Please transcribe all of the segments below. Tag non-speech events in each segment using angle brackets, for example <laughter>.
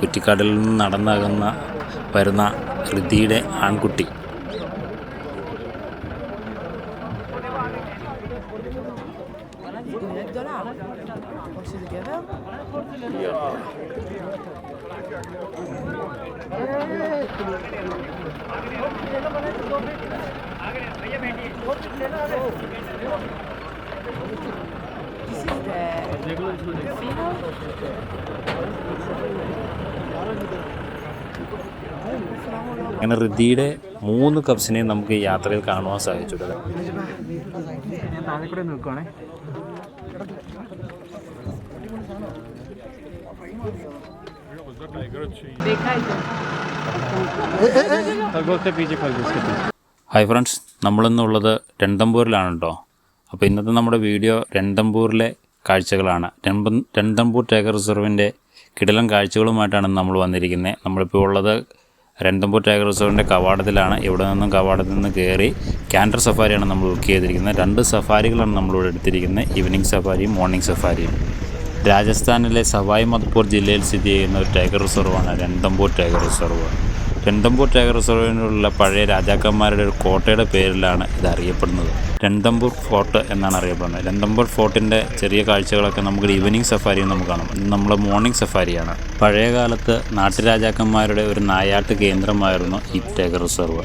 കുറ്റിക്കാടിൽ നിന്ന് നടന്നകുന്ന വരുന്ന ഋതിയുടെ ആൺകുട്ടി. Watch it together. This is the female. അങ്ങനെ ഋദ്ധിയുടെ മൂന്ന് കപ്സിനെ നമുക്ക് ഈ യാത്രയിൽ കാണുവാൻ സാധിച്ചിട്ടുള്ളത് ഹായ് ഫ്രണ്ട്സ് നമ്മളിന്നുള്ളത് രണ്ടംപൂരിലാണ് കേട്ടോ അപ്പോൾ ഇന്നത്തെ നമ്മുടെ വീഡിയോ രണ്ടംപൂരിലെ കാഴ്ചകളാണ്. രണ്ടം രണ്ടമ്പൂർ ടൈഗർ റിസർവിന്റെ കിടലൻ കാഴ്ചകളുമായിട്ടാണ് നമ്മൾ വന്നിരിക്കുന്നത് നമ്മളിപ്പോൾ ഉള്ളത് രണ്ടമ്പൂർ ടൈഗർ റിസർവിന്റെ കവാടത്തിലാണ്. ഇവിടെ നിന്നും കവാടത്തിൽ നിന്ന് കയറി ക്യാൻഡർ സഫാരിയാണ് നമ്മൾ ബുക്ക് ചെയ്തിരിക്കുന്നത് രണ്ട് സഫാരികളാണ് നമ്മളിവിടെ എടുത്തിരിക്കുന്നത് ഈവനിങ് സഫാരിയും മോർണിംഗ് സഫാരിയും. രാജസ്ഥാനിലെ സവായ് മധുപൂർ ജില്ലയിൽ സ്ഥിതി ചെയ്യുന്ന ഒരു tiger റിസർവാണ്. Ranthambore tiger reserve. Ranthambore tiger റിസർവിനുള്ള പഴയ രാജാക്കന്മാരുടെ ഒരു കോട്ടയുടെ പേരിലാണ് ഇത് അറിയപ്പെടുന്നത് രണ്ടമ്പൂർ ഫോർട്ട് എന്നാണ് അറിയപ്പെടുന്നത്. രണ്ടമ്പൂർ ഫോർട്ടിന്റെ ചെറിയ കാഴ്ചകളൊക്കെ നമുക്ക് ഈവനിങ് സഫാരിയും നമുക്ക് കാണാം. ഇത് നമ്മുടെ മോർണിംഗ് സഫാരിയാണ്. പഴയ കാലത്ത് നാട്ടുരാജാക്കന്മാരുടെ ഒരു നായാട്ട് കേന്ദ്രമായിരുന്നു ഈ ടൈഗർ റിസർവ്.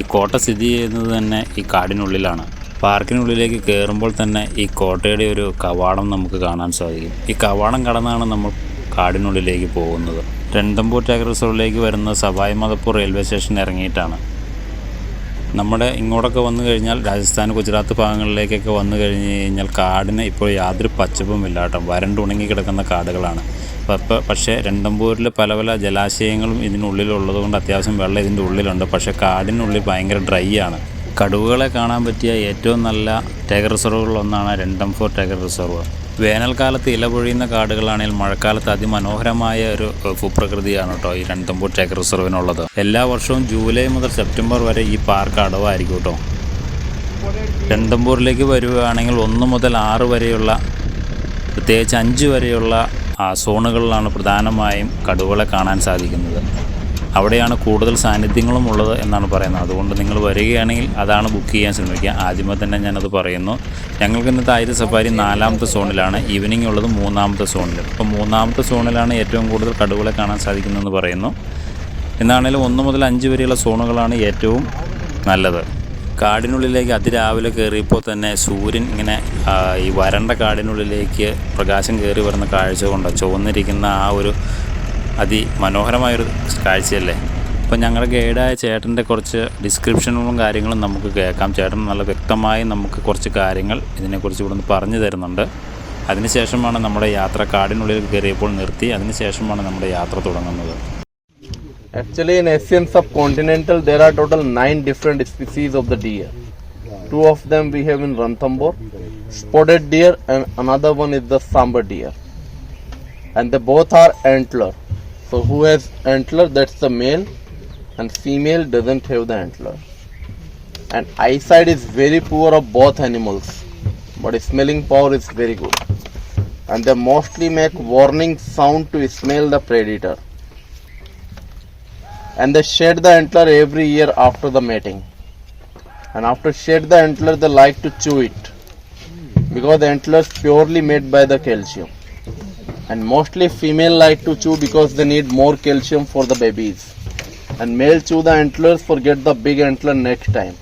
ഈ കോട്ട സ്ഥിതി ചെയ്യുന്നത് തന്നെ ഈ കാടിനുള്ളിലാണ്. പാർക്കിനുള്ളിലേക്ക് കയറുമ്പോൾ തന്നെ ഈ കോട്ടയുടെ ഒരു കവാടം നമുക്ക് കാണാൻ സാധിക്കും. ഈ കവാടം കടന്നാണ് നമ്മൾ കാടിനുള്ളിലേക്ക് പോകുന്നത്. രണ്ടമ്പൂർ ടൈഗർ റിസർവിലേക്ക് വരുന്ന സവായ് മധപ്പൂർ റെയിൽവേ സ്റ്റേഷൻ ഇറങ്ങിയിട്ടാണ്. നമ്മുടെ ഇങ്ങോട്ടൊക്കെ വന്നു കഴിഞ്ഞാൽ രാജസ്ഥാൻ ഗുജറാത്ത് ഭാഗങ്ങളിലേക്കൊക്കെ വന്നു കഴിഞ്ഞ് കഴിഞ്ഞാൽ കാടിന് ഇപ്പോൾ യാതൊരു പച്ചപ്പും ഇല്ല വരണ്ടുണങ്ങി കിടക്കുന്ന കാടുകളാണ്. അപ്പോൾ പക്ഷേ രണ്ടമ്പൂരിൽ പല പല ജലാശയങ്ങളും ഇതിനുള്ളിലുള്ളത് കൊണ്ട് അത്യാവശ്യം വെള്ളം ഇതിന്റെ ഉള്ളിലുണ്ട്. പക്ഷേ കാടിനുള്ളിൽ ഭയങ്കര ഡ്രൈ ആണ്. കടുവകളെ കാണാൻ പറ്റിയ ഏറ്റവും നല്ല ടൈഗർ റിസർവുകളിലൊന്നാണ് രണ്ടംഫോർ ടൈഗർ റിസർവ്. വേനൽക്കാലത്ത് ഇല പൊഴിയുന്ന കാടുകളാണെങ്കിൽ മഴക്കാലത്ത് അതിമനോഹരമായ ഒരു ഭൂപ്രകൃതിയാണ് കേട്ടോ ഈ രണ്ടമ്പൂർ ടൈഗർ റിസർവിനുള്ളത്. എല്ലാ വർഷവും ജൂലൈ മുതൽ സെപ്റ്റംബർ വരെ ഈ പാർക്ക് അടവായിരിക്കും കേട്ടോ. രണ്ടമ്പൂരിലേക്ക് വരികയാണെങ്കിൽ ഒന്ന് മുതൽ ആറ് വരെയുള്ള പ്രത്യേകിച്ച് അഞ്ച് വരെയുള്ള സോണുകളിലാണ് പ്രധാനമായും കടുവകളെ കാണാൻ സാധിക്കുന്നത്. അവിടെയാണ് കൂടുതൽ സാന്നിധ്യങ്ങളും ഉള്ളത് എന്നാണ് പറയുന്നത്. അതുകൊണ്ട് നിങ്ങൾ വരികയാണെങ്കിൽ അതാണ് ബുക്ക് ചെയ്യാൻ ശ്രമിക്കുക. ആദ്യമേ തന്നെ ഞാനത് പറയുന്നു. ഞങ്ങൾക്ക് ഇന്നത്തെ ആദ്യത്തെ സഫാരി നാലാമത്തെ സോണിലാണ്. ഈവനിങ് ഉള്ളത് മൂന്നാമത്തെ സോണിൽ. അപ്പോൾ മൂന്നാമത്തെ സോണിലാണ് ഏറ്റവും കൂടുതൽ കടുവകളെ കാണാൻ സാധിക്കുന്നതെന്ന് പറയുന്നു. എന്നാണേലും ഒന്ന് മുതൽ അഞ്ച് വരെയുള്ള സോണുകളാണ് ഏറ്റവും നല്ലത്. കാടിനുള്ളിലേക്ക് അതിരാവിലെ കയറിയപ്പോൾ തന്നെ സൂര്യൻ ഇങ്ങനെ ഈ വരണ്ട കാടിനുള്ളിലേക്ക് പ്രകാശം കയറി വരുന്ന കാഴ്ച കൊണ്ട് ചുവന്നിരിക്കുന്ന ആ ഒരു അതിമനോഹരമായൊരു കാഴ്ചയല്ലേ അപ്പോൾ ഞങ്ങളുടെ ഗൈഡായ ചേട്ടന്റെ കുറച്ച് ഡിസ്ക്രിപ്ഷനുകളും കാര്യങ്ങളും നമുക്ക് കേൾക്കാം ചേട്ടൻ നല്ല വ്യക്തമായി നമുക്ക് കുറച്ച് കാര്യങ്ങൾ ഇതിനെക്കുറിച്ച് ഇവിടുന്ന് പറഞ്ഞു തരുന്നുണ്ട് അതിനുശേഷമാണ് നമ്മുടെ യാത്ര കാടിനുള്ളിൽ കയറിയപ്പോൾ നിർത്തി അതിനുശേഷമാണ് നമ്മുടെ യാത്ര തുടങ്ങുന്നത് Actually, in of subcontinental, there are total nine different species of the deer. Two of them we have in Ranthambore, spotted deer, and another one is the sambar deer. And the both are antler. So, who has antler? That's the male, and female doesn't have the antler. And eyesight is very poor of both animals, but smelling power is very good. And they mostly make warning sound to smell the predator and they shed the antler every year after the mating. And after shed the antler, they like to chew it because the antlers purely made by the calcium. And mostly female like to chew because they need more calcium for the babies. And male chew the antlers for get the big antler next time.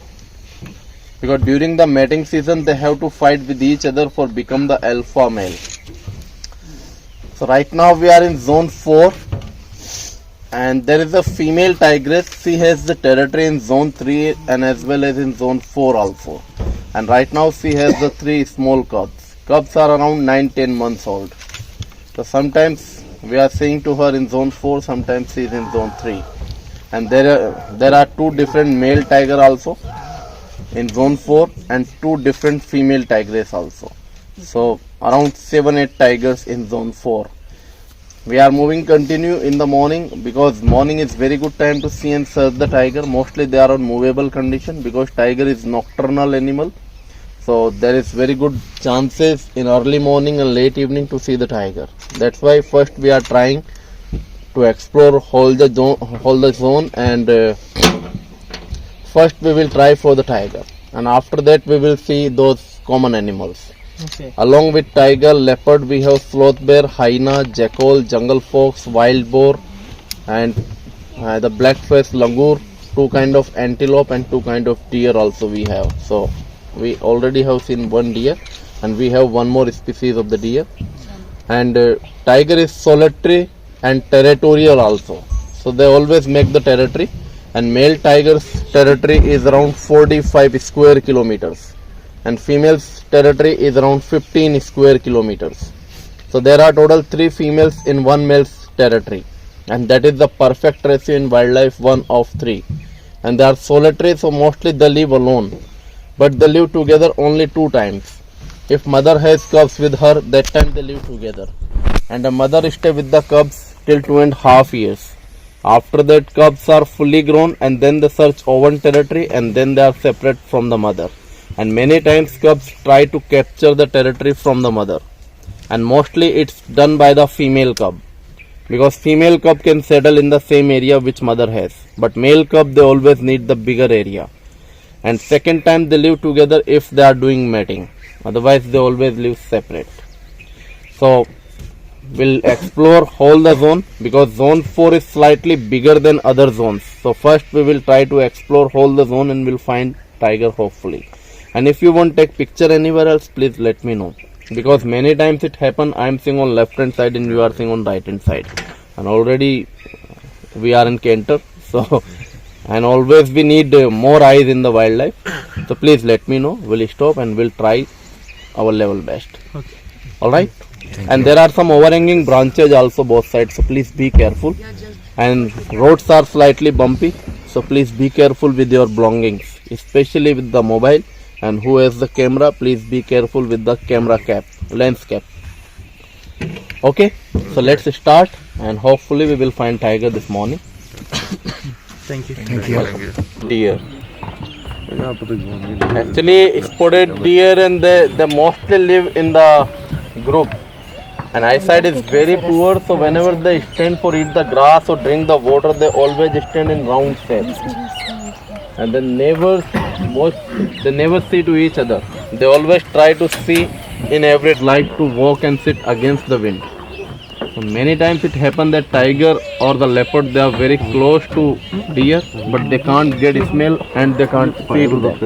Because during the mating season, they have to fight with each other for become the alpha male. So right now we are in zone 4 and there is a female tigress she has the territory in zone 3 and as well as in zone 4 also and right now she has the three small cubs cubs are around 9 10 months old so sometimes we are seeing to her in zone 4 sometimes she is in zone 3 and there are there are two different male tiger also in zone 4 and two different female tigress also so around 7 8 tigers in zone 4 we are moving continue in the morning because morning is very good time to see and search the tiger. Mostly they are on movable condition because tiger is nocturnal animal. So there is very good chances in early morning and late evening to see the tiger. That's why first we are trying to explore whole the zone, whole the zone and uh, first we will try for the tiger and after that we will see those common animals. Okay. Along with tiger, leopard, we have sloth bear, hyena, jackal, jungle fox, wild boar, and uh, the black-faced langur. Two kind of antelope and two kind of deer also we have. So we already have seen one deer, and we have one more species of the deer. And uh, tiger is solitary and territorial also. So they always make the territory. And male tiger's territory is around 45 square kilometers and female's territory is around 15 square kilometers. So there are total three females in one male's territory, and that is the perfect ratio in wildlife one of three. And they are solitary, so mostly they live alone, but they live together only two times. If mother has cubs with her, that time they live together, and the mother stay with the cubs till two and half years. After that, cubs are fully grown, and then they search own territory, and then they are separate from the mother. And many times cubs try to capture the territory from the mother. And mostly it's done by the female cub. Because female cub can settle in the same area which mother has. But male cub they always need the bigger area and second time they live together if they are doing mating. Otherwise they always live separate. So we'll explore whole the zone because zone 4 is slightly bigger than other zones. So first we will try to explore whole the zone and we'll find tiger hopefully. And if you want take picture anywhere else please let me know. Because many times it happen i'm seeing on left hand side and you are seeing on right hand side. And already we are in canter <laughs> so and always we need uh, more eyes in the wildlife. So please let me know. We'll stop and we'll try our level best. Okay. all right? And there are some overhanging branches also both sides. So please be careful. And roads are slightly bumpy. So please be careful with your belongings especially with the mobile. And who has the camera please be careful with the camera cap lens cap okay? So let's start. And hopefully we will find tiger this morning <coughs> <coughs> Thank you. thank deer. Actually spotted deer and they, they mostly live in the group. And eyesight is very poor so whenever they stand for eat the grass or drink the water they always stand in round shape. And they never most they never see to each other. They always try to see in every light to walk and sit against the wind so many times it happen that tiger or the leopard they are very close to deer but they can't get smell and they can't feel them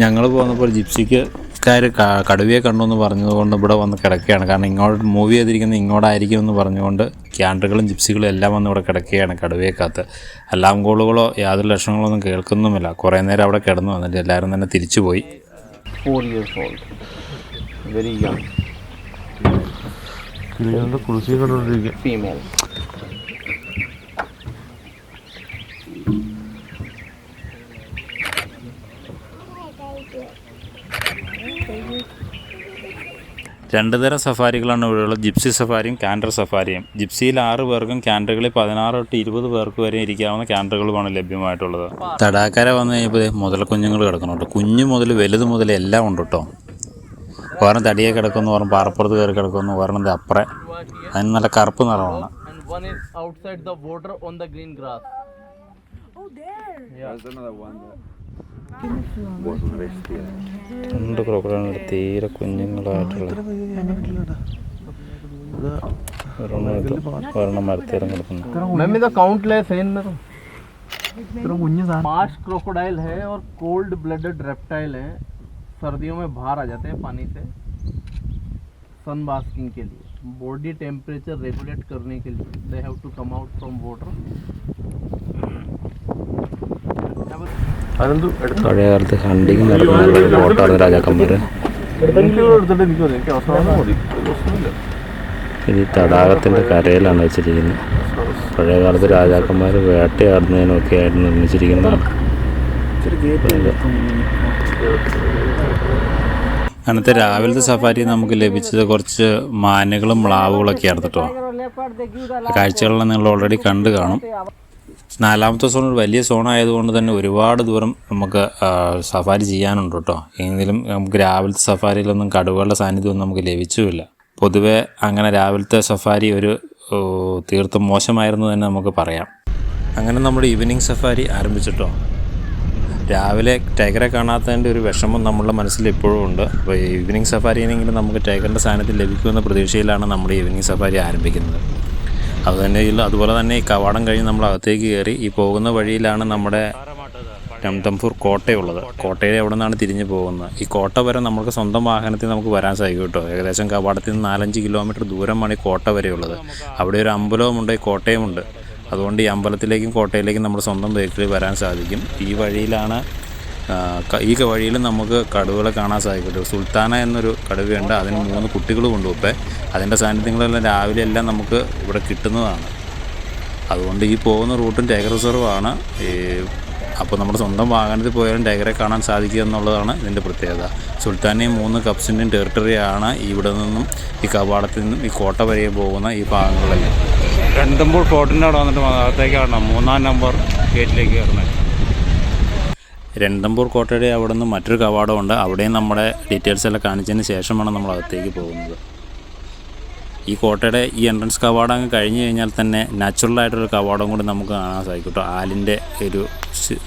ഞങ്ങൾ പോന്നപ്പോൾ ജിപ്സിക്ക് കാര് കടുവയെ കണ്ടു എന്ന് പറഞ്ഞതുകൊണ്ട് ഇവിടെ വന്ന് കിടക്കുകയാണ്. കാരണം ഇങ്ങോട്ട് മൂവ് ചെയ്തിരിക്കുന്നത് ഇങ്ങോട്ടായിരിക്കും എന്ന് പറഞ്ഞുകൊണ്ട് ക്യാൻഡറുകളും ജിപ്സികളും എല്ലാം വന്ന് ഇവിടെ കിടക്കുകയാണ് കടുവയെക്കകത്ത് അലാം കോളുകളോ യാതൊരു ലക്ഷണങ്ങളോ ഒന്നും കേൾക്കുന്നുമില്ല. കുറേ നേരം അവിടെ കിടന്നു. വന്നിട്ട് എല്ലാവരും തന്നെ തിരിച്ചു പോയി. Old. രണ്ട് തരം സഫാരികളാണ് ഇവിടെയുള്ളത്. ജിപ്സി സഫാരിയും കാൻഡർ സഫാരിയും. ജിപ്സിയിൽ ആറ് പേർക്കും കാൻഡറുകളിൽ പതിനാറ് തൊട്ട് ഇരുപത് പേർക്ക് വരെ ഇരിക്കാവുന്ന കാൻഡറുകളുമാണ് ലഭ്യമായിട്ടുള്ളത്. തടാക്കര വന്നു കഴിഞ്ഞപ്പോൾ ദേ മുതൽ കുഞ്ഞുങ്ങൾ കിടക്കുന്നുണ്ട് കുഞ്ഞു മുതൽ വലുത് മുതൽ എല്ലാം ഉണ്ട് കേട്ടോ. ഒരെണ്ണം തടിയെ കിടക്കുന്നു ഒരെണ്ണം പാറപ്പുറത്ത് കയറി കിടക്കുന്നു ഒരെണ്ണം അപ്പറെ. അതിന് നല്ല കറുപ്പ് നിറമാണ്. And one is outside the water on the green grass. രണ്ട് ക്രോക്കഡൈലുണ്ട് തീരെ കുഞ്ഞുങ്ങളായിട്ടുള്ള ഒരെണ്ണം ഇത് ഒരെണ്ണം മരത്തേരം കിടക്കുന്നു मैम इधर काउंटलेस है इनमें तो मार्श क्रोकोडाइल है और कोल्ड ब्लडेड रेप्टाइल है सर्दियों में बाहर आ जाते हैं पानी से सन बास्किंग के लिए बॉडी टेम्परेचर रेगुलेट करने के लिए they have to come out from water പഴയ കാലത്ത് ഹണ്ടിങ് നടത്തുന്ന ബോട്ടാണ് രാജാക്കന്മാർ ഇത് തടാകത്തിന്റെ കരയിലാണ് വെച്ചിരിക്കുന്നത്. പഴയ കാലത്ത് രാജാക്കന്മാർ വേട്ടയാടുന്നതിനൊക്കെ ആയിട്ട് നിർമ്മിച്ചിരിക്കുന്നതാണ് അന്നത്തെ രാവിലത്തെ സഫാരി നമുക്ക് ലഭിച്ചത് കുറച്ച് മാനുകളും മ്ലാവുകളൊക്കെ ആയിരുന്നു കേട്ടോ. കാഴ്ചകളെല്ലാം നിങ്ങൾ ഓൾറെഡി കണ്ടു കാണും. നാലാമത്തെ സോൺ ഒരു വലിയ സോൺ ആയതുകൊണ്ട് തന്നെ ഒരുപാട് ദൂരം നമുക്ക് സഫാരി ചെയ്യാനുണ്ട് കേട്ടോ. എങ്കിലും നമുക്ക് രാവിലത്തെ സഫാരിയിലൊന്നും കടുവകളുടെ സാന്നിധ്യമൊന്നും നമുക്ക് ലഭിച്ചുമില്ല. പൊതുവെ അങ്ങനെ രാവിലത്തെ സഫാരി ഒരു തീർത്തും മോശമായിരുന്നു തന്നെ നമുക്ക് പറയാം. അങ്ങനെ നമ്മുടെ ഈവനിങ് സഫാരി ആരംഭിച്ചിട്ടോ. രാവിലെ ടൈഗറെ കാണാത്തതിന്റെ ഒരു വിഷമം നമ്മളുടെ മനസ്സിൽ എപ്പോഴും ഉണ്ട്. അപ്പോൾ ഈവനിങ് സഫാരിയെങ്കിലും നമുക്ക് ടൈഗറിന്റെ സാന്നിധ്യം ലഭിക്കുമെന്ന പ്രതീക്ഷയിലാണ് നമ്മുടെ ഈവനിങ് സഫാരി ആരംഭിക്കുന്നത്. അതുതന്നെ ഇല്ല. അതുപോലെ തന്നെ ഈ കവാടം കഴിഞ്ഞ് നമ്മൾ അകത്തേക്ക് കയറി ഈ പോകുന്ന വഴിയിലാണ് നമ്മുടെ രംതംപൂർ കോട്ടയുള്ളത്. കോട്ടയിൽ എവിടെ നിന്നാണ് തിരിഞ്ഞു പോകുന്നത്? ഈ കോട്ട വരെ നമുക്ക് സ്വന്തം വാഹനത്തിൽ നമുക്ക് വരാൻ സാധിക്കും കേട്ടോ. ഏകദേശം കവാടത്തിൽ നിന്ന് നാലഞ്ച് കിലോമീറ്റർ ദൂരമാണ് ഈ കോട്ട വരെയുള്ളത്. അവിടെ ഒരു അമ്പലവുമുണ്ട് കോട്ടയുമുണ്ട്. അതുകൊണ്ട് ഈ അമ്പലത്തിലേക്കും കോട്ടയിലേക്കും നമ്മുടെ സ്വന്തം വെഹിക്കിളിൽ വരാൻ സാധിക്കും. ഈ വഴിയിലാണ് ഈ വഴിയിൽ നമുക്ക് കടുവകളെ കാണാൻ സാധിക്കും സുൽത്താന എന്നൊരു കടുവയുണ്ട്. അതിന് മൂന്ന് കുട്ടികൾ കൊണ്ടുപോയി അതിന്റെ സാന്നിധ്യങ്ങളെല്ലാം രാവിലെ എല്ലാം നമുക്ക് ഇവിടെ കിട്ടുന്നതാണ്. അതുകൊണ്ട് ഈ പോകുന്ന റൂട്ടും ടൈഗർ റിസർവാണ്. ഈ അപ്പോൾ നമ്മുടെ സ്വന്തം വാഹനത്തിൽ പോയാലും ടൈഗറെ കാണാൻ സാധിക്കുക എന്നുള്ളതാണ് ഇതിന്റെ പ്രത്യേകത. സുൽത്താനെയും മൂന്ന് കപ്സിന്റെയും ടെറിട്ടറിയാണ് ഇവിടെ നിന്നും ഈ കവാടത്തിൽ നിന്നും ഈ കോട്ട വരെ പോകുന്ന ഈ ഭാഗങ്ങളിൽ രണ്ടുമ്പോൾ ഫോർട്ടിന്റെ അവിടെ വന്നിട്ട് അകത്തേക്ക് കാണണം മൂന്നാം നമ്പർ ഗേറ്റിലേക്ക് കയറുന്നത്. രണ്ടമ്പൂർ കോട്ടയുടെ അവിടെ നിന്ന് മറ്റൊരു കവാടമുണ്ട്. അവിടെയും നമ്മുടെ ഡീറ്റെയിൽസ് എല്ലാം കാണിച്ചതിന് ശേഷമാണ് നമ്മൾ അകത്തേക്ക് പോകുന്നത്. ഈ കോട്ടയുടെ ഈ എൻട്രൻസ് കവാടം അങ്ങ് കഴിഞ്ഞ് കഴിഞ്ഞാൽ തന്നെ നാച്ചുറൽ നാച്ചുറലായിട്ടൊരു കവാടം കൂടി നമുക്ക് കാണാൻ സാധിക്കും ആലിന്റെ ഒരു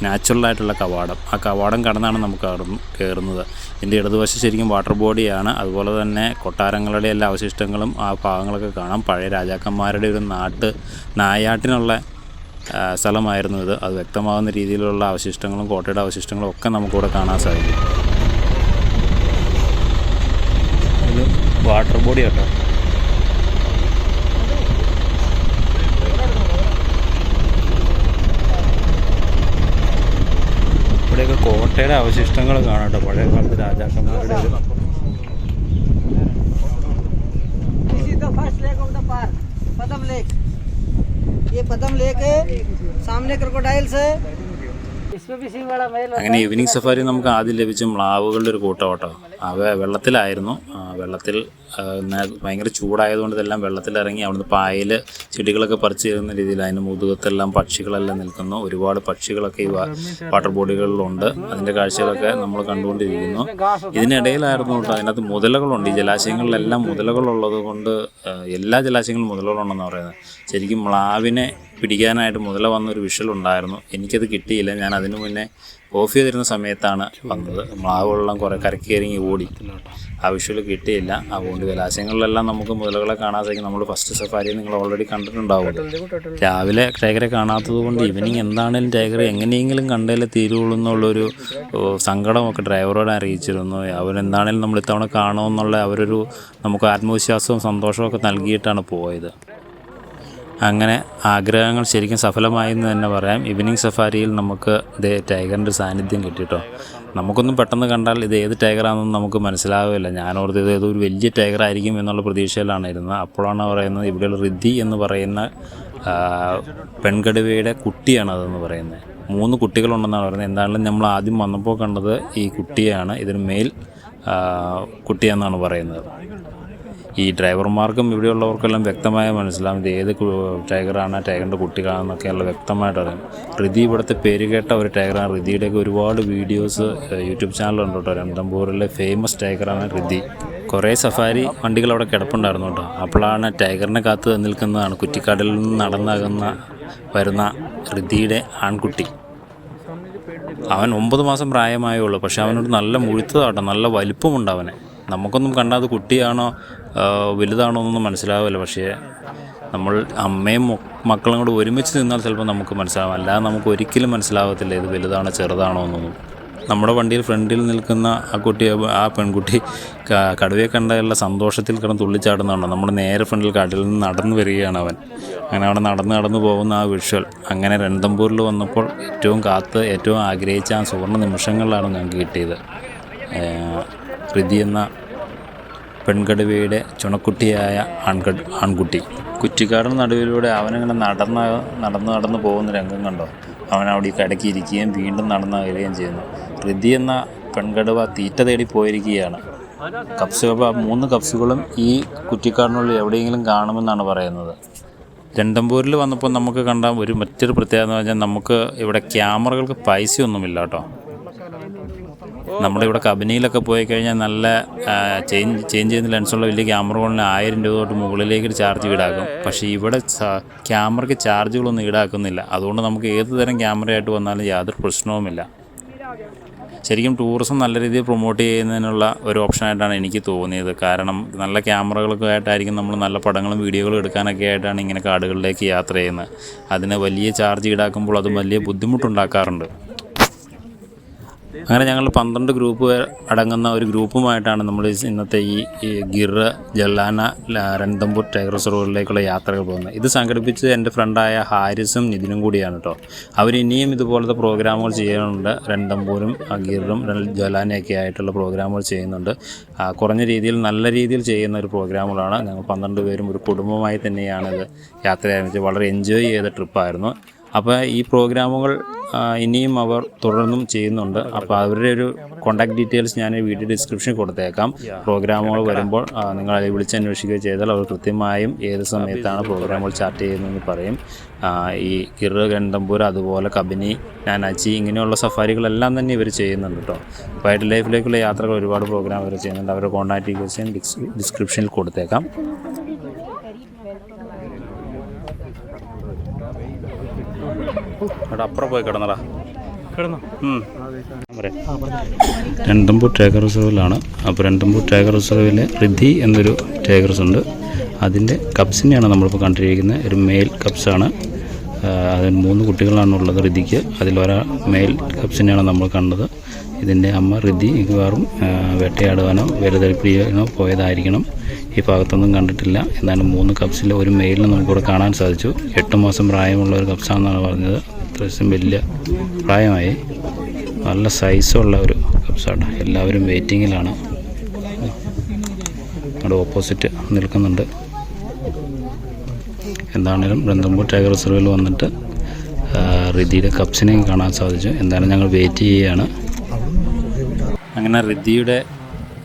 നാച്ചുറൽ ആയിട്ടുള്ള കവാടം. ആ കവാടം കടന്നാണ് നമുക്ക് കയറുന്നത്. ഇതിന്റെ ഇടതുവശം ശരിക്കും വാട്ടർ ബോഡിയാണ് അതുപോലെ തന്നെ കൊട്ടാരങ്ങളുടെ എല്ലാ അവശിഷ്ടങ്ങളും ആ ഭാഗങ്ങളൊക്കെ കാണാം. പഴയ രാജാക്കന്മാരുടെ ഒരു നാട്ട് നായാട്ടിനുള്ള സ്ഥലമായിരുന്നു ഇത്. അത് വ്യക്തമാകുന്ന രീതിയിലുള്ള അവശിഷ്ടങ്ങളും കോട്ടയുടെ അവശിഷ്ടങ്ങളും ഒക്കെ നമുക്കിവിടെ കാണാൻ സാധിക്കും. വാട്ടർ ബോഡി കേട്ടോ കോട്ടയുടെ അവശിഷ്ടങ്ങൾ കാണാം കേട്ടോ പഴയ കാലത്ത് രാജാക്കന്മാരുടെ ഒരു This is the first lake of the park, Padam Lake. ये पदम लेक है सामने क्रोकोडाइल्स है അങ്ങനെ ഈവനിങ് സഫാരി നമുക്ക് ആദ്യം ലഭിച്ച മ്ലാവുകളുടെ ഒരു കൂട്ടം കേട്ടോ അവ വെള്ളത്തിലായിരുന്നു. വെള്ളത്തിൽ ഭയങ്കര ചൂടായതുകൊണ്ട് ഇതെല്ലാം വെള്ളത്തിലിറങ്ങി അവിടുന്ന് പായൽ ചെടികളൊക്കെ പറിച്ചു തരുന്ന രീതിയിൽ അതിന്റെ മുതുകത്തെല്ലാം പക്ഷികളെല്ലാം നിൽക്കുന്നു. ഒരുപാട് പക്ഷികളൊക്കെ ഈ വാട്ടർ ബോഡികളിലുണ്ട് അതിന്റെ കാഴ്ചകളൊക്കെ നമ്മൾ കണ്ടുകൊണ്ടിരിക്കുന്നു. ഇതിനിടയിലായിരുന്നു കേട്ടോ അതിനകത്ത് മുതലകളുണ്ട്. ഈ ജലാശയങ്ങളിലെല്ലാം മുതലകളുള്ളത് കൊണ്ട് എല്ലാ ജലാശയങ്ങളിലും മുതലകളുണ്ടെന്ന് പറയുന്നത്. ശരിക്കും മ്ലാവിനെ പിടിക്കാനായിട്ട് മുതല വന്നൊരു വിഷൽ ഉണ്ടായിരുന്നു. എനിക്കത് കിട്ടിയില്ല. ഞാൻ അതിനു മുന്നേ ഓഫ് ചെയ്തിരുന്ന സമയത്താണ് വന്നത്. വെള്ളം കുറേ കരക്കി ഇറങ്ങി ഓടി. ആ വിഷൽ കിട്ടിയില്ല. അതുകൊണ്ട് ജലാശയങ്ങളിലെല്ലാം നമുക്ക് മുതലകളെ കാണാൻ സാധിക്കും. നമ്മൾ ഫസ്റ്റ് സഫാരി നിങ്ങൾ ഓൾറെഡി കണ്ടിട്ടുണ്ടാവും. രാവിലെ ടൈഗറെ കാണാത്തത് കൊണ്ട് ഈവനിങ് എന്താണേലും ടൈഗർ എങ്ങനെയെങ്കിലും കണ്ടേലേ തീരുള്ളൂ എന്നുള്ളൊരു സങ്കടമൊക്കെ ഡ്രൈവറോട് അറിയിച്ചിരുന്നു. അവരെന്താണേലും നമ്മൾ ഇത്തവണ കാണുമെന്നുള്ള അവരൊരു നമുക്ക് ആത്മവിശ്വാസവും സന്തോഷവും ഒക്കെ നൽകിയിട്ടാണ് പോയത്. അങ്ങനെ ആഗ്രഹങ്ങൾ ശരിക്കും സഫലമായി എന്ന് തന്നെ പറയാം. ഈവനിങ് സഫാരിയിൽ നമുക്ക് ഇതേ ടൈഗറിന്റെ സാന്നിധ്യം കിട്ടിയിട്ടോ നമുക്കൊന്നും പെട്ടെന്ന് കണ്ടാൽ ഇത് ഏത് ടൈഗറാണെന്ന് നമുക്ക് മനസ്സിലാവില്ല. ഞാൻ ഓർത്ത് ഇത് ഏതോ ഒരു വലിയ ടൈഗർ ആയിരിക്കും എന്നുള്ള പ്രതീക്ഷയിലാണ് ഇരുന്നത് അപ്പോഴാണ് പറയുന്നത് ഇവിടെയുള്ള റിദ്ധി എന്ന് പറയുന്ന പെൺകടുവയുടെ കുട്ടിയാണ് അതെന്ന് പറയുന്നത്. മൂന്ന് കുട്ടികളുണ്ടെന്നാണ് പറയുന്നത്. എന്താണെങ്കിലും നമ്മൾ ആദ്യം വന്നപ്പോൾ കണ്ടത് ഈ കുട്ടിയാണ്. ഇതിന് മേൽ കുട്ടിയെന്നാണ് പറയുന്നത്. ഈ ഡ്രൈവർമാർക്കും ഇവിടെയുള്ളവർക്കെല്ലാം വ്യക്തമായി മനസ്സിലാവും ഇത് ഏത് ടൈഗറാണ് ടൈഗറിന്റെ കുട്ടികളാണെന്നൊക്കെയുള്ള വ്യക്തമായിട്ട് അറിയാം റിതി ഇവിടുത്തെ പേര് കേട്ട ഒരു ടൈഗറാണ്. റിതിയുടെയൊക്കെ ഒരുപാട് വീഡിയോസ് യൂട്യൂബ് ചാനലുണ്ട് കേട്ടോ. രംതംപൂരിലെ ഫേമസ് ടൈഗറാണ് റിതി. കുറേ സഫാരി വണ്ടികൾ അവിടെ കിടപ്പുണ്ടായിരുന്നു കേട്ടോ. അപ്പോഴാണ് ടൈഗറിനെ കാത്ത് നിൽക്കുന്നതാണ്. കുറ്റിക്കാടിൽ നിന്ന് നടന്നകുന്ന വരുന്ന റിതിയുടെ ആൺകുട്ടി. അവൻ ഒമ്പത് മാസം പ്രായമായേ ഉള്ളൂ പക്ഷെ അവനോട് നല്ല മുഴുത്തതാട്ടോ നല്ല വലിപ്പമുണ്ട് അവനെ. നമുക്കൊന്നും കണ്ടാൽ അത് കുട്ടിയാണോ വലുതാണോ എന്നൊന്നും മനസ്സിലാവില്ല. പക്ഷേ നമ്മൾ അമ്മയും മക്കളും കൂടെ ഒരുമിച്ച് നിന്നാൽ ചിലപ്പോൾ നമുക്ക് മനസ്സിലാവും. അല്ലാതെ നമുക്ക് ഒരിക്കലും മനസ്സിലാവത്തില്ല ഇത് വലുതാണോ ചെറുതാണോ എന്നൊന്നും. നമ്മുടെ വണ്ടിയിൽ ഫ്രണ്ടിൽ നിൽക്കുന്ന ആ കുട്ടി ആ പെൺകുട്ടി കടുവയെ കണ്ടുള്ള സന്തോഷത്തിൽ കിടന്ന് തുള്ളിച്ചാടുന്നുണ്ട് നമ്മുടെ നേരെ ഫ്രണ്ടിൽ കാട്ടിൽ നിന്ന് നടന്നു വരികയാണ് അവൻ. അങ്ങനെ അവിടെ നടന്ന് നടന്നു പോകുന്ന ആ വിഷ്വൽ. അങ്ങനെ രണ്ടമ്പൂരിൽ വന്നപ്പോൾ ഏറ്റവും കാത്ത് ഏറ്റവും ആഗ്രഹിച്ച ആ സുവർണ നിമിഷങ്ങളിലാണ് ഞങ്ങൾക്ക് കിട്ടിയത്. റിതി എന്ന പെൺകടുവയുടെ ചുണക്കുട്ടിയായ ആൺകട് ആൺകുട്ടി. കുറ്റിക്കാടിന് നടുവിലൂടെ അവനങ്ങനെ നടന്ന് നടന്ന് നടന്ന് പോകുന്ന രംഗം കണ്ടോ? അവൻ അവിടെ കടക്കി ഇരിക്കുകയും വീണ്ടും നടന്ന് അകലുകയും ചെയ്യുന്നു. കൃതി എന്ന പെൺകടുവ തീറ്റ തേടി പോയിരിക്കുകയാണ്. കപ്സുകൾ മൂന്ന് കപ്സുകളും ഈ കുറ്റിക്കാടിനുള്ളിൽ എവിടെയെങ്കിലും കാണുമെന്നാണ് പറയുന്നത്. രണ്ടമ്പൂരിൽ വന്നപ്പോൾ നമുക്ക് കണ്ട ഒരു മറ്റൊരു പ്രത്യേകത എന്ന് പറഞ്ഞാൽ നമുക്ക് ഇവിടെ ക്യാമറകൾക്ക് പൈസയൊന്നുമില്ല കേട്ടോ. നമ്മുടെ ഇവിടെ കബനിയിലൊക്കെ പോയി കഴിഞ്ഞാൽ നല്ല ചേഞ്ച് ചേഞ്ച് ചെയ്യുന്ന ലെൻസുള്ള വലിയ ക്യാമറകളിന് ആയിരം രൂപ തൊട്ട് മുകളിലേക്ക് ചാർജ് ഈടാക്കും. പക്ഷേ ഇവിടെ ക്യാമറയ്ക്ക് ചാർജുകളൊന്നും ഈടാക്കുന്നില്ല. അതുകൊണ്ട് നമുക്ക് ഏത് തരം ക്യാമറയായിട്ട് വന്നാലും യാതൊരു പ്രശ്നവുമില്ല. ശരിക്കും ടൂറിസം നല്ല രീതിയിൽ പ്രൊമോട്ട് ചെയ്യുന്നതിനുള്ള ഒരു ഓപ്ഷനായിട്ടാണ് എനിക്ക് തോന്നിയത്. കാരണം നല്ല ക്യാമറകളൊക്കെ ആയിട്ടായിരിക്കും നമ്മൾ നല്ല പടങ്ങളും വീഡിയോകളും എടുക്കാനൊക്കെ ആയിട്ടാണ് ഇങ്ങനെ കാടുകളിലേക്ക് യാത്ര ചെയ്യുന്നത്. അതിന് വലിയ ചാർജ് ഈടാക്കുമ്പോൾ അത് വലിയ ബുദ്ധിമുട്ടുണ്ടാക്കാറുണ്ട്. അങ്ങനെ ഞങ്ങൾ പന്ത്രണ്ട് ഗ്രൂപ്പ് അടങ്ങുന്ന ഒരു ഗ്രൂപ്പുമായിട്ടാണ് നമ്മൾ ഇന്നത്തെ ഈ ഗിർ ജല്ലാന രന്തംപൂർ ടൈഗർ റിസർവറിലേക്കുള്ള യാത്രകൾ പോകുന്നത്. ഇത് സംഘടിപ്പിച്ചത് എന്റെ ഫ്രണ്ടായ ഹാരിസും നിതിനും കൂടിയാണ് കേട്ടോ. അവർ ഇനിയും ഇതുപോലത്തെ പ്രോഗ്രാമുകൾ ചെയ്യുന്നുണ്ട് രണ്ടംപൂരും ആ, ഗിറും ജലാനയൊക്കെ ആയിട്ടുള്ള പ്രോഗ്രാമുകൾ ചെയ്യുന്നുണ്ട്. കുറഞ്ഞ രീതിയിൽ നല്ല രീതിയിൽ ചെയ്യുന്ന ഒരു പ്രോഗ്രാമുകളാണ്. ഞങ്ങൾ പന്ത്രണ്ട് പേരും ഒരു കുടുംബമായി തന്നെയാണ് ഇത് യാത്ര ആരംഭിച്ചത് വളരെ എൻജോയ് ചെയ്ത ട്രിപ്പായിരുന്നു. അപ്പോൾ ഈ പ്രോഗ്രാമുകൾ ഇനിയും അവർ തുടർന്നും ചെയ്യുന്നുണ്ട്. അപ്പോൾ അവരുടെ ഒരു കോൺടാക്ട് ഡീറ്റെയിൽസ് ഞാൻ വീഡിയോ ഡിസ്ക്രിപ്ഷനിൽ കൊടുത്തേക്കാം. പ്രോഗ്രാമുകൾ വരുമ്പോൾ നിങ്ങൾ അതിൽ വിളിച്ചന്വേഷിക്കുകയോ ചെയ്താൽ അവർ കൃത്യമായും ഏത് സമയത്താണ് പ്രോഗ്രാമുകൾ ചാർട്ട് ചെയ്യുന്നതെന്ന് പറയും. ഈ കിറ് ഗണ്ടംപൂർ അതുപോലെ കബനി നാനാച്ചി ഇങ്ങനെയുള്ള സഫാരികളെല്ലാം തന്നെ ഇവർ ചെയ്യുന്നുണ്ട് കേട്ടോ വൈൽഡ് ലൈഫിലേക്കുള്ള യാത്രകൾ ഒരുപാട് പ്രോഗ്രാം ഇവർ ചെയ്യുന്നുണ്ട്. അവരുടെ കോൺടാക്ട് ഡീറ്റെയിൽസ് ഞാൻ ഡിസ്ക്രിപ്ഷനിൽ കൊടുത്തേക്കാം. അവിടെ അപ്പുറം പോയി കിടന്നടാ. കിടന്നോ? രണ്ടമ്പൂർ ടൈഗർ റിസർവിലാണ്. അപ്പോൾ രണ്ടമ്പൂർ ടേക്കർ റിസർവിലെ റിദ്ധി എന്നൊരു ടേക്കർസ് ഉണ്ട്. അതിന്റെ കപ്സിനെയാണ് നമ്മളിപ്പോൾ കണ്ടിരിക്കുന്നത്. ഒരു മെയിൽ കപ്സാണ് അതിന് മൂന്ന് കുട്ടികളാണ് ഉള്ളത് റിദ്ധിക്ക് അതിലൊരാൾ മെയിൽ കപ്സിനെയാണ് നമ്മൾ കണ്ടത്. ഇതിന്റെ അമ്മ റിദ്ധി മിക്കവാറും വേട്ടയാടുവാനോ വേട്ടയാടുവാനോ വേലതരിപ്പിക്കാനോ പോയതായിരിക്കണം. ഈ ഭാഗത്തൊന്നും കണ്ടിട്ടില്ല. എന്നാലും മൂന്ന് കപ്സിൽ ഒരു മെയിലിന് നമുക്കിവിടെ കാണാൻ സാധിച്ചു. എട്ട് മാസം പ്രായമുള്ള ഒരു കപ്സാണെന്നാണ് പറഞ്ഞത്. അത്യാവശ്യം വലിയ പ്രായമായി. നല്ല സൈസുള്ള ഒരു കപ്സാണ് എല്ലാവരും വെയിറ്റിങ്ങിലാണ് അവിടെ ഓപ്പോസിറ്റ് നിൽക്കുന്നുണ്ട്. എന്താണേലും ബന്ധംപൂർ ടൈഗർ റിസർവിൽ വന്നിട്ട് റിദ്ധിയുടെ കപ്സിനെയും കാണാൻ സാധിച്ചു. എന്തായാലും ഞങ്ങൾ വെയിറ്റ് ചെയ്യുകയാണ്. അങ്ങനെ റിദ്ധിയുടെ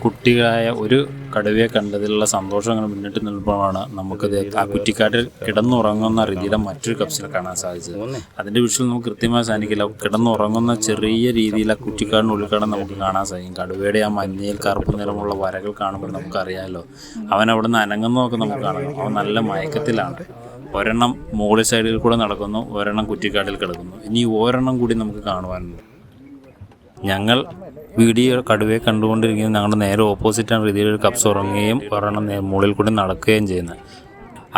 കുട്ടികളായ ഒരു കടുവയെ കണ്ടതിലുള്ള സന്തോഷം അങ്ങനെ മുന്നിട്ട് നിൽക്കുമ്പോഴാണ് നമുക്കത് ആ കുറ്റിക്കാട്ടിൽ കിടന്നുറങ്ങുന്ന രീതിയിലെ മറ്റൊരു കപ്സിൽ കാണാൻ സാധിച്ചത്. അതിന്റെ വിഷയം നമുക്ക് കൃത്യമായി സാധിക്കില്ല. കിടന്നുറങ്ങുന്ന ചെറിയ രീതിയിലെ കുറ്റിക്കാടിന് ഉൾക്കടം നമുക്ക് കാണാൻ സാധിക്കും. കടുവയുടെ ആ മഞ്ഞയിൽ കറുപ്പ് നിറമുള്ള വരകൾ കാണുമ്പോൾ നമുക്കറിയാമല്ലോ അവൻ അവിടെ നിന്ന് അനങ്ങുന്നതൊക്കെ നമുക്ക് കാണാം. അവൻ നല്ല മയക്കത്തിലാണ്. ഒരെണ്ണം മുകളിൽ സൈഡിൽ കൂടെ നടക്കുന്നു ഒരെണ്ണം കുറ്റിക്കാട്ടിൽ കിടക്കുന്നു. ഇനി ഒരെണ്ണം കൂടി നമുക്ക് കാണുവാനുണ്ട്. ഞങ്ങൾ വീഡിയോ കടുവയെ കണ്ടുകൊണ്ടിരിക്കുന്ന ഞങ്ങളുടെ നേരെ ഓപ്പോസിറ്റാണ് രീതിയിൽ ഒരു കപ്സ് ഉറങ്ങുകയും ഒരെണ്ണം മുകളിൽ കൂടി നടക്കുകയും ചെയ്യുന്നത്.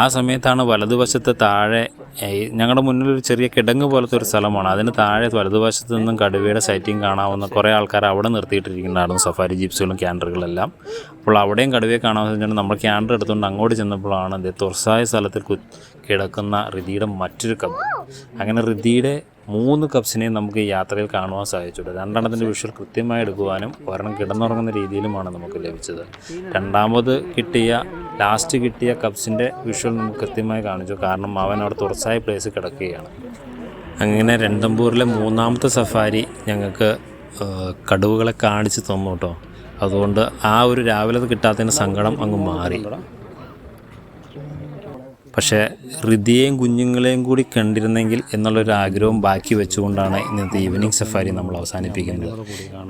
ആ സമയത്താണ് വലതുവശത്ത് താഴെ ഞങ്ങളുടെ മുന്നിൽ ഒരു ചെറിയ കിടങ്ങ് പോലത്തെ ഒരു സ്ഥലമാണ്. അതിന് താഴെ വലതുവശത്ത് നിന്നും കടുവയുടെ സൈറ്റിംഗ് കാണാവുന്ന കുറേ ആൾക്കാർ അവിടെ നിർത്തിയിട്ടിരിക്കുന്നുണ്ടായിരുന്നു സഫാരി ജീപ്സുകളും ക്യാൻഡറുകളെല്ലാം. അപ്പോൾ അവിടെയും കടുവയെ കാണാമെന്ന് വെച്ചിട്ടുണ്ടെങ്കിൽ നമ്മൾ ക്യാൻഡർ എടുത്തുകൊണ്ട് അങ്ങോട്ട് ചെന്നപ്പോഴാണ് ഇത് തുറസായ സ്ഥലത്തിൽ കിടക്കുന്ന റിതിയുടെ മറ്റൊരു കപ്പ് അങ്ങനെ റിതിയുടെ മൂന്ന് കപ്സിനെയും നമുക്ക് യാത്രയിൽ കാണുവാൻ സാധിച്ചുള്ളൂ രണ്ടെണ്ണത്തിന്റെ വിഷ്വൽ കൃത്യമായി എടുക്കുവാനും ഒരെണ്ണം കിടന്നുറങ്ങുന്ന രീതിയിലുമാണ് നമുക്ക് ലഭിച്ചത്. രണ്ടാമത് കിട്ടിയ ലാസ്റ്റ് കിട്ടിയ കപ്സിന്റെ വിഷ്വൽ നമുക്ക് കൃത്യമായി കാണിച്ചു. കാരണം അവൻ അവിടെ തുറസായ പ്ലേസ് കിടക്കുകയാണ്. അങ്ങനെ രണ്ടമ്പൂരിലെ മൂന്നാമത്തെ സഫാരി ഞങ്ങൾക്ക് കടുവകളെ കാണിച്ച് തന്നു കേട്ടോ. അതുകൊണ്ട് ആ ഒരു രാവിലെ കിട്ടാത്തതിന്റെ സങ്കടം അങ്ങ് മാറി. പക്ഷേ ഹൃദയെയും കുഞ്ഞുങ്ങളെയും കൂടി കണ്ടിരുന്നെങ്കിൽ എന്നുള്ളൊരു ആഗ്രഹം ബാക്കി വെച്ചുകൊണ്ടാണ് ഇന്നത്തെ ഈവനിങ് സഫാരി നമ്മൾ അവസാനിപ്പിക്കുന്നത്.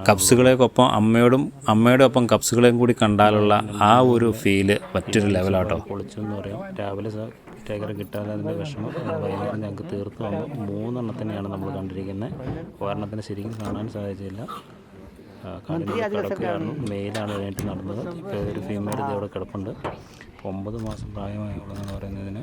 കപ്സുകളെക്കൊപ്പം അമ്മയോടും അമ്മയുടെ ഒപ്പം കപ്സുകളെയും കൂടി കണ്ടാലുള്ള ആ ഒരു ഫീൽ മറ്റൊരു ലെവലാട്ടോ പൊളിച്ചു എന്ന് പറയാം. രാവിലെ ടൈഗർ കിട്ടാതെ അതിന്റെ വിഷമം വൈകുന്നേരം ഞങ്ങൾക്ക് തീർത്ത് വന്നു മൂന്നെണ്ണത്തിനെയാണ് നമ്മൾ കണ്ടിരിക്കുന്നത്. ഒരെണ്ണത്തിന് ശരിക്കും കാണാൻ സാധിച്ചില്ല. കിടക്കുകയായിരുന്നു. മെയിലാണ് വേണ്ടി നടന്നത്. ഇപ്പോൾ ഒരു ഫീമെയിൽ ഇത് അവിടെ കിടപ്പുണ്ട്. ഒമ്പത് മാസം പ്രായമായുള്ളതെന്ന് പറയുന്നതിന്.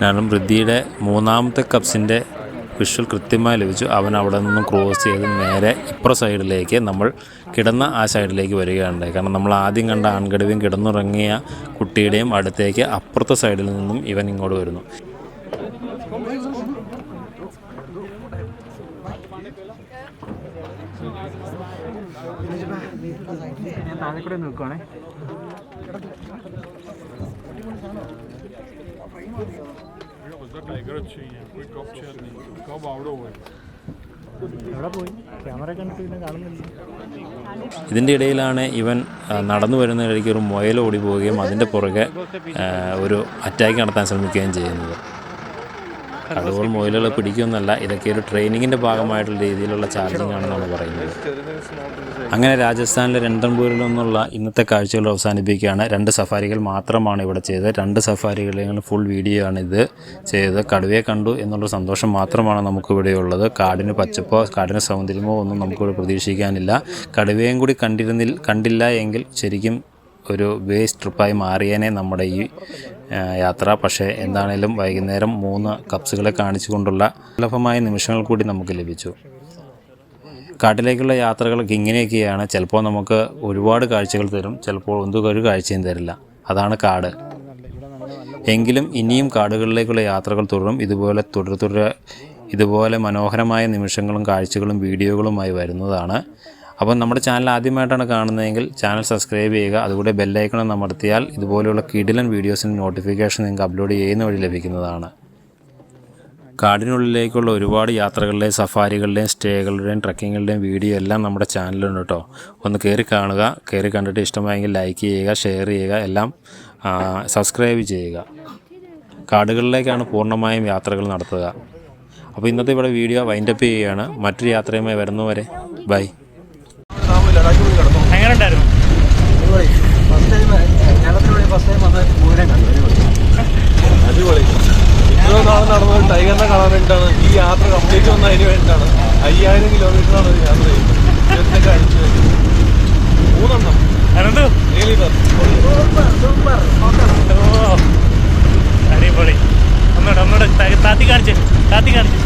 കാരണം വൃദ്ധിയുടെ മൂന്നാമത്തെ കപ്സിന്റെ വിഷ്വൽ കൃത്യമായി ലഭിച്ചു. അവൻ അവിടെ നിന്നും ക്രോസ് ചെയ്ത് നേരെ ഇപ്പുറ സൈഡിലേക്ക് നമ്മൾ കിടന്ന ആ സൈഡിലേക്ക് വരികയുണ്ടായി കാരണം നമ്മൾ ആദ്യം കണ്ട ആൺകടുവയും കിടന്നുറങ്ങിയ കുട്ടിയുടെയും അടുത്തേക്ക് അപ്പുറത്തെ സൈഡിൽ നിന്നും ഇവൻ ഇങ്ങോട്ട് വരുന്നു. ഞാൻ നിൽക്കുവാണേ. കൂടെ എവിടെ പോയി? ക്യാമറ കണ്ടിട്ട് പിന്നെ കാണുന്നില്ല. ഇതിന്റെ ഇടയിലാണ് ഇവൻ നടന്നു വരുന്ന ഇടയ്ക്ക് ഒരു മുയൽ ഓടി പോവുകയും അതിന്റെ പുറകെ ഒരു അറ്റാക്ക് നടത്താൻ ശ്രമിക്കുകയും ചെയ്യുന്നത്. അതുപോലെ മുയലുകളെ പിടിക്കുമെന്നല്ല ഇതൊക്കെ ഒരു ട്രെയിനിങ്ങിന്റെ ഭാഗമായിട്ടുള്ള രീതിയിലുള്ള ചാർജിങ് ആണെന്നാണ് പറയുന്നത്. അങ്ങനെ രാജസ്ഥാനിലെ രണ്ടൻപൂരിൽ നിന്നുള്ള ഇന്നത്തെ കാഴ്ചകൾ അവസാനിപ്പിക്കുകയാണ്. രണ്ട് സഫാരികൾ മാത്രമാണ് ഇവിടെ ചെയ്തത്. രണ്ട് സഫാരികളെങ്കിലും ഫുൾ വീഡിയോ ആണ് ഇത് ചെയ്തത്. കടുവയെ കണ്ടു എന്നുള്ള സന്തോഷം മാത്രമാണ് നമുക്കിവിടെ ഉള്ളത്. കാടിന് പച്ചപ്പോ കാടിന് സൗന്ദര്യമോ ഒന്നും നമുക്കിവിടെ പ്രതീക്ഷിക്കാനില്ല. കടുവയും കൂടി കണ്ടിരുന്നിൽ കണ്ടില്ല എങ്കിൽ ശരിക്കും ഒരു വേസ്റ്റ് ട്രിപ്പായി മാറിയേനെ നമ്മുടെ ഈ യാത്ര. പക്ഷേ എന്താണേലും വൈകുന്നേരം മൂന്ന് കപ്സുകളെ കാണിച്ചുകൊണ്ടുള്ള സുലഭമായ നിമിഷങ്ങൾ കൂടി നമുക്ക് ലഭിച്ചു. കാട്ടിലേക്കുള്ള യാത്രകളൊക്കെ ഇങ്ങനെയൊക്കെയാണ്. ചിലപ്പോൾ നമുക്ക് ഒരുപാട് കാഴ്ചകൾ തരും. ചിലപ്പോൾ ഒന്നും ഒരു കാഴ്ചയും തരില്ല. അതാണ് കാട്. എങ്കിലും ഇനിയും കാടുകളിലേക്കുള്ള യാത്രകൾ തുടരും. ഇതുപോലെ തുടർ തുടരെ ഇതുപോലെ മനോഹരമായ നിമിഷങ്ങളും കാഴ്ചകളും വീഡിയോകളുമായി വരുന്നതാണ്. അപ്പം നമ്മുടെ ചാനൽ ആദ്യമായിട്ടാണ് കാണുന്നതെങ്കിൽ ചാനൽ സബ്സ്ക്രൈബ് ചെയ്യുക അതുകൂടെ ബെല്ലൈക്കണം അമർത്തിയാൽ ഇതുപോലെയുള്ള കിടിലൻ വീഡിയോസിന്റെ നോട്ടിഫിക്കേഷൻ നിങ്ങൾക്ക് അപ്ലോഡ് ചെയ്യുന്ന വഴി ലഭിക്കുന്നതാണ്. കാടിനുള്ളിലേക്കുള്ള ഒരുപാട് യാത്രകളുടെയും സഫാരികളുടെയും സ്റ്റേകളുടെയും ട്രക്കിങ്ങുകളുടെയും വീഡിയോ എല്ലാം നമ്മുടെ ചാനലുണ്ട് കേട്ടോ ഒന്ന് കയറി കാണുക കയറി കണ്ടിട്ട് ഇഷ്ടമായെങ്കിൽ ലൈക്ക് ചെയ്യുക ഷെയർ ചെയ്യുക എല്ലാം സബ്സ്ക്രൈബ് ചെയ്യുക. കാടുകളിലേക്കാണ് പൂർണമായും യാത്രകൾ നടത്തുക. അപ്പോൾ ഇന്നത്തെ ഇവിടെ വീഡിയോ വൈൻഡപ്പ് ചെയ്യുകയാണ്. മറ്റൊരു യാത്രയുമായി വരുന്നവരെ ബൈ എങ്ങനെ ഉണ്ടായിരുന്നു? ഫസ്റ്റ് ടൈം കേരളത്തിലൂടെ ഫസ്റ്റ് ടൈം വന്ന് പൂരം കണ്ടു. അടിപൊളി. ഇത്രയും നാളെ നടന്നത് ടൈഗറിനെ കാണാൻ വേണ്ടിയിട്ടാണ്. ഈ യാത്ര കംപ്ലീറ്റ് വന്ന അതിന് വേണ്ടിയിട്ടാണ്. അയ്യായിരം കിലോമീറ്ററാണ് ഒരു യാത്ര ചെയ്യുന്നത്. ഇതൊക്കെ അടിച്ചു മൂന്നെണ്ണം. റിയലി ഓ അടിപൊളി. ഒന്നൂടെ ഒന്നൂടെ താത്തി കാണിച്ച് താത്തി കാണിച്ച്.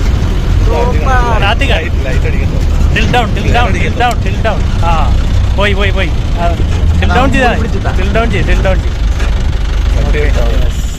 താത്തി കാണിച്ച്. ലൈറ്റ് അടിക്കുന്നു tilt down tilt down tilt down tilt down ആ പോയി പോയി പോയി. ടിൽ ഡൗൺ ചെയ്താൽ ടിൽ ഡൗൺ ചെയ്ത്. ടിൽ ഡൗൺ ചെയ്ത്